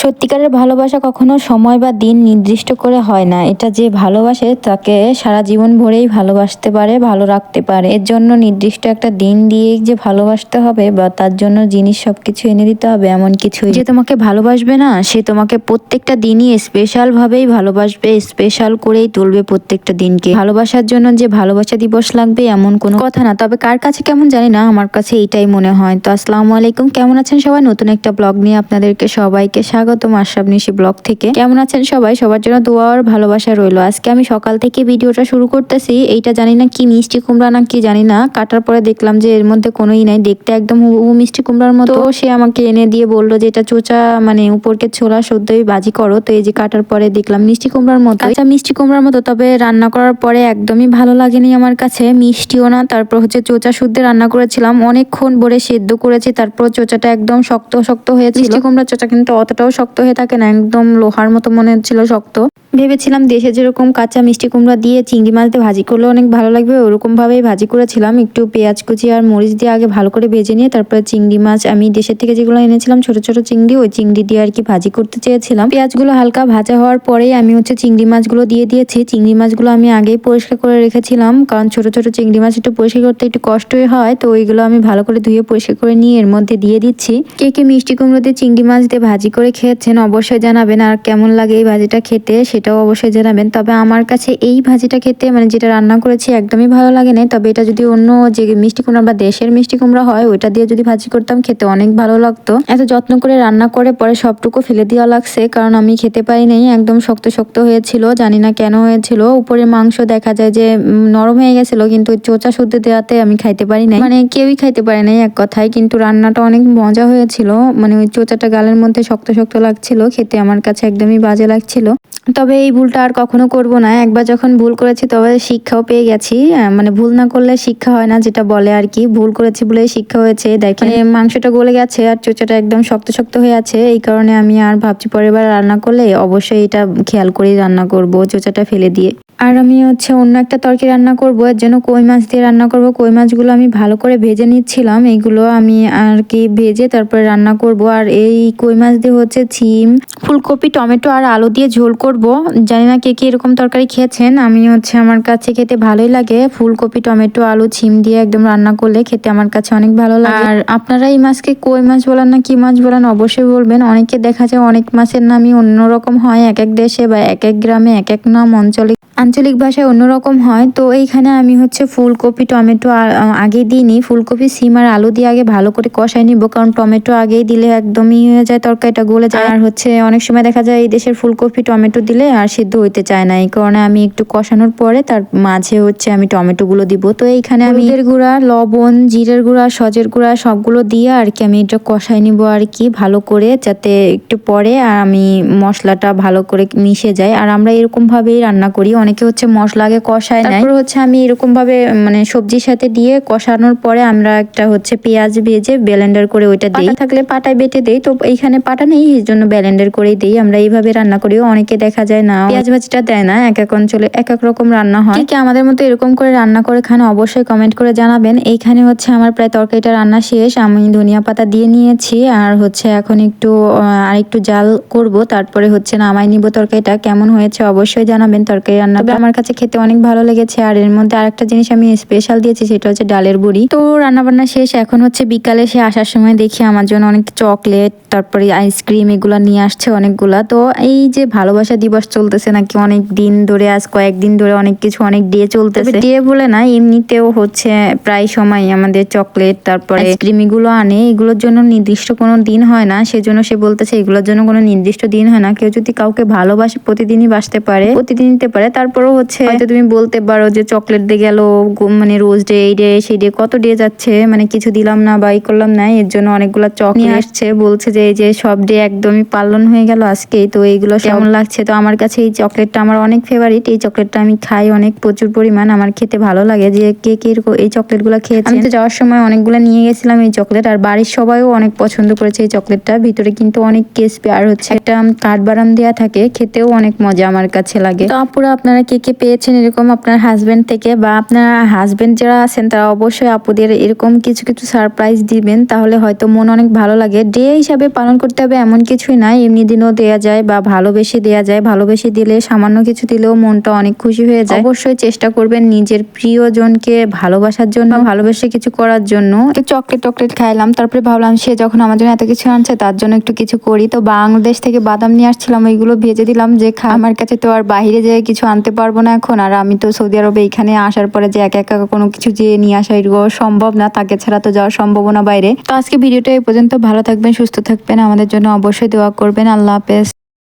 সত্যিকারের ভালোবাসা কখনো সময় বা দিন নির্দিষ্ট করে হয় না। এটা যে ভালোবাসে, তাকে সারা জীবন ভরেই ভালোবাসতে পারে, ভালো রাখতে পারে। এর জন্য নির্দিষ্ট একটা দিন দিয়েই যে ভালোবাসতে হবে বা তার জন্য জিনিস সবকিছু এনে দিতে হবে, এমন কিছু যে তোমাকে ভালোবাসবে না, সে তোমাকে প্রত্যেকটা দিনই স্পেশাল ভাবেই ভালোবাসবে, স্পেশাল করেই তুলবে প্রত্যেকটা দিনকে। ভালোবাসার জন্য যে ভালোবাসা দিবস লাগবে, এমন কোনো কথা না। তবে কার কাছে কেমন জানি না, আমার কাছে এইটাই মনে হয়। তো আসসালামু আলাইকুম, কেমন আছেন সবাই? নতুন একটা ব্লগ নিয়ে আপনাদেরকে সবাইকে স্বাগতম আশরাফ নিশি ব্লগ থেকে। কেমন আছেন সবাই? সবার জন্য দোয়া আর ভালোবাসা রইল। আজকে আমি সকাল থেকে ভিডিওটা শুরু করতেছি। এইটা জানি না কি মিষ্টি কুমড়া না কি জানি না। কাটার পরে দেখলাম যে এর মধ্যে কোনোই নাই। দেখতে একদম হুবহু মিষ্টি কুমড়ার মতো। সে আমাকে এনে দিয়ে বলল যে এটা চোচা মানে উপরকে ছোলা সদ্যই বাজি করো। তো এই যে কাটার পরে দেখলাম মিষ্টি কুমড়ার মতো। আচ্ছা মিষ্টি কুমড়ার মতো। তবে রান্না করার পরে একদমই ভালো লাগেনি আমার কাছে। মিষ্টিও না। তারপর হচ্ছে চোচা শুদ্ধে রান্না করেছিলাম। অনেকক্ষণ ভরে সেদ্ধ করেছি। তারপর চোচাটা একদম শক্ত শক্ত হয়েছিল। মিষ্টি কুমড়ার চোচা কিন্তু অতটাও শক্ত হয়ে থাকে না, একদম লোহার মতো মনে হচ্ছিল শক্ত। ভেবেছিলাম দেশে যেরকম কাঁচা মিষ্টি কুমড়া দিয়ে চিংড়ি মাছ দিয়ে ভাজি করলে অনেক ভালো লাগবে ওরকম ভাবেই ভাজি করেছিলাম। একটু পেঁয়াজ কুচি আর মরিচ দিয়ে আগে ভালো করে ভেজে নিয়ে তারপরে চিংড়ি মাছ, আমি দেশের থেকে যেগুলো এনেছিলাম, ছোট ছোট চিংড়ি, ওই চিংড়ি দিয়ে আর কি ভাজি করতে চেয়েছিলাম। পেঁয়াজগুলো হালকা ভাজা হওয়ার পরেই আমি হচ্ছে চিংড়ি মাছগুলো দিয়ে দিয়েছি। চিংড়ি মাছগুলো আমি আগেই পরিষ্কার করে রেখেছিলাম, কারণ ছোট ছোট চিংড়ি মাছ একটু পরিষ্কার করতে একটু কষ্টই হয়, তো ওইগুলো আমি ভালো করে ধুয়ে পরিষ্কার করে নিয়ে এর মধ্যে দিয়ে দিচ্ছি। কে কে মিষ্টি কুমড়ো দিয়ে চিংড়ি মাছ দিয়ে ভাজি করে খেয়েছেন, অবশ্যই জানাবেন আর কেমন লাগে এই ভাজিটা খেতে সেটাও অবশ্যই জানাবেন। তবে আমার কাছে এই ভাজিটা খেতে মানে যেটা রান্না করেছি, একদমই ভালো লাগে না তবে এটা যদি অন্য যে মিষ্টি কুমড়া বা দেশের মিষ্টি কুমড়া হয়, ওইটা দিয়ে যদি ভাজি করতাম, খেতে অনেক ভালো লাগতো। এত যত্ন করে রান্না করে পরে সবটুকু ফেলে দেওয়া লাগছে, কারণ আমি খেতে পারি নাই একদম শক্ত শক্ত হয়েছিল, জানি না কেন হয়েছিল। উপরে মাংস দেখা যায় যে নরম হয়ে গেছিল, কিন্তু চোচা শুদ্ধ দেওয়াতে আমি খাইতে পারি নাই। মানে কেউই খাইতে পারে নাই এক কথায়, কিন্তু রান্নাটা অনেক মজা হয়েছিল। মানে ওই চোচাটা গালের মধ্যে শক্ত শক্ত লাগছিল খেতে আমার কাছে একদমই বাজে লাগছিল। তবে এই ভুলটা আর কখনো করব না। একবার যখন ভুল করেছি তবে শিক্ষাও পেয়ে গেছি। মানে ভুল না করলে শিক্ষা হয় না যেটা বলে আর কি। ভুল করেছি বলে শিক্ষা হয়েছে। দেখেন মানে মাংসটা গলে গেছে আর চোচাটা একদম শক্ত শক্ত হয়ে আছে। এই কারণে আমি আর ভাবছি পরের বার রান্না করলে অবশ্যই এটা খেয়াল করেই রান্না করব চোচাটা ফেলে দিয়ে। আর আমি হচ্ছে অন্য একটা তরকারি রান্না করব এর জন্য কই মাছ দিয়ে রান্না করব। কই মাছগুলো আমি ভালো করে ভেজে নিচ্ছিলাম এইগুলো আমি আর কি ভেজে তারপরে রান্না করব। আর এই কই মাছ দিয়ে হচ্ছে ছিম ফুলকপি টমেটো আর আলু দিয়ে ঝোল করব। জানি না কে কে এরকম তরকারি খেয়েছেন আমি হচ্ছে আমার কাছে খেতে ভালোই লাগে। ফুলকপি টমেটো আলু ছিম দিয়ে একদম রান্না করলে খেতে আমার কাছে অনেক ভালো লাগে। আর আপনারা এই মাছকে কই মাছ বলেন না কি মাছ বলেন অবশ্যই বলবেন। অনেকে দেখা যায় অনেক মাছের নামই অন্যরকম হয় এক এক দেশে বা এক এক গ্রামে এক এক নাম অঞ্চলিক আঞ্চলিক ভাষায় অন্যরকম হয়, তো এইখানে আমি হচ্ছে ফুলকপি, টমেটো আগে দিইনি। ফুলকপি, সিম আর আলু দিয়ে আগে ভালো করে কষাই নিব, কারণ টমেটো আগেই দিলে একদমই হয়ে যায়, তরকারিটা গলে যায়। আর হচ্ছে অনেক সময় দেখা যায় এই দেশের ফুলকপি, টমেটো দিলে আর সিদ্ধ হইতে চায় না। এই কারণে আমি একটু কষানোর পরে তার মাঝে হচ্ছে আমি টমেটো গুলো দিব। তো এইখানে আমি হলুদের গুঁড়া, লবণ, জিরের গুঁড়া, সজের গুঁড়া সবগুলো দিয়ে আর কি আমি এটা কষাই নিব আর কি ভালো করে, যাতে একটু পরে আর আমি মশলাটা ভালো করে মিশে যায়। আর আমরা এরকম ভাবেই রান্না করি অনেকে হচ্ছে মশলা আগে কষায় নেয়। তারপর হচ্ছে আমি এরকম ভাবে মানে সবজির সাথে দিয়ে কষানোর পরে আমরা একটা হচ্ছে পেঁয়াজ ভেজে ব্লেন্ডার করে ওইটা দিই। থাকলে পাটায় বেটে দেই তো এইখানে পাটা নেই এই জন্য ব্লেন্ডার করেই দিই। আমরা এইভাবে রান্না করি অনেকে দেখা যায় না পেঁয়াজ ভাজিটা দেয় না এক এক অঞ্চলে এক এক রকম রান্না হয়। কে আমাদের মতো এরকম করে রান্না করে খান অবশ্যই কমেন্ট করে জানাবেন। এইখানে হচ্ছে আমার প্রায় তরকারিটা রান্না শেষ আমি ধনিয়া পাতা দিয়ে নিয়েছি আর হচ্ছে এখন একটু আর একটু জাল করব তারপরে হচ্ছে নামাই নিব তরকারিটা। কেমন হয়েছে অবশ্যই জানাবেন তরকারি রান্না তবে আমার কাছে খেতে অনেক ভালো লেগেছে। আর এর মধ্যে আরেকটা জিনিস আমি স্পেশাল দিয়েছি সেটা হচ্ছে ডালের বড়ি তো রান্না বান্না শেষ এখন হচ্ছে বিকালে সে আসার সময় দেখি আমার জন্য অনেক চকলেট তারপরে আইসক্রিম এগুলো নিয়ে আসছে অনেকগুলা। তো এই যে ভালোবাসা দিবস চলতেছে নাকি অনেক দিন ধরে আজ কয়েকদিন ধরে অনেক কিছু অনেক ডে চলতেছে। ডে বলে না এমনিতেও হচ্ছে প্রায় সময় আমাদের চকলেট তারপরে আইসক্রিম এগুলো আনে এগুলোর জন্য নির্দিষ্ট কোনো দিন হয় না। সেজন্য সে বলতেছে এগুলোর জন্য কোনো নির্দিষ্ট দিন হয় না। কেউ যদি কাউকে ভালোবাসে প্রতিদিনই বাসতে পারে প্রতিদিন নিতে পারে তারপরেও হচ্ছে হয়তো তুমি বলতে পারো যে চকলেট দিয়ে গেল মানে রোজ ডে এই ডে সেই ডে কত ডে যাচ্ছে? মানে কিছু দিলাম না বা এই করলাম না এর জন্য অনেকগুলো চক নিয়ে আসছে বলছে যে এই যে সব ডে একদমই পালন হয়ে গেল আজকে তো এইগুলো কেমন লাগছে? তো আমার কাছে এই চকলেটটা আমার অনেক ফেভারিট এই চকলেটটা আমি খাই অনেক প্রচুর পরিমাণ আমার খেতে ভালো লাগে যে কে কে এই চকলেটগুলো খেয়েছে আমি তো যাওয়ার সময় অনেকগুলো নিয়ে গেছিলাম এই চকলেট আর বাড়ির সবাইও অনেক পছন্দ করেছে এই চকলেটটা ভিতরে কিন্তু অনেক ক্রিসপি আর হচ্ছে একটা কাঠ বাদাম দেওয়া থাকে খেতেও অনেক মজা আমার কাছে লাগে। তো আপুরা আপনারা আপনারা কে কে পেয়েছেন এরকম আপনার হাজব্যান্ড থেকে বা আপনার হাজব্যান্ড যারা আছেন, তারা অবশ্যই আপুদের এরকম কিছু কিছু সারপ্রাইজ দিবেন। তাহলে হয়তো মন অনেক ভালো লাগে। ডে হিসাবে পালন করতে হবে এমন কিছুই নাই। এমনি দিনও দেয়া যায় বা ভালোবেসে দেয়া যায়। ভালোবেসে দিলে, সামান্য কিছু দিলেও মনটা অনেক খুশি হয়ে যায়। অবশ্যই চেষ্টা করবেন নিজের প্রিয়জনকে ভালোবাসার জন্য, ভালোবেসে কিছু করার জন্য। চকলেট টকলেট খাইলাম। তারপরে ভাবলাম, সে যখন আমার জন্য এত কিছু আনছে, তার জন্য একটু কিছু করি। তো বাংলাদেশ থেকে বাদাম নিয়ে আসছিলাম, ওইগুলো ভেজে দিলাম। যে আমার কাছে তো আর বাইরে যেয়ে কিছু আনতে পারব না এখন। আর আমি তো সৌদি আরবে এখানে আসার পরে যে একা একা কোনো কিছু যে নিয়ে আসা এগুলো সম্ভব না, তাকে ছাড়া তো যাওয়ার সম্ভব না বাইরে। তো আজকে ভিডিওটা এই পর্যন্ত। ভালো থাকবেন, সুস্থ থাকবেন। আমাদের জন্য অবশ্যই দোয়া করবেন। আল্লাহ হাফেজ।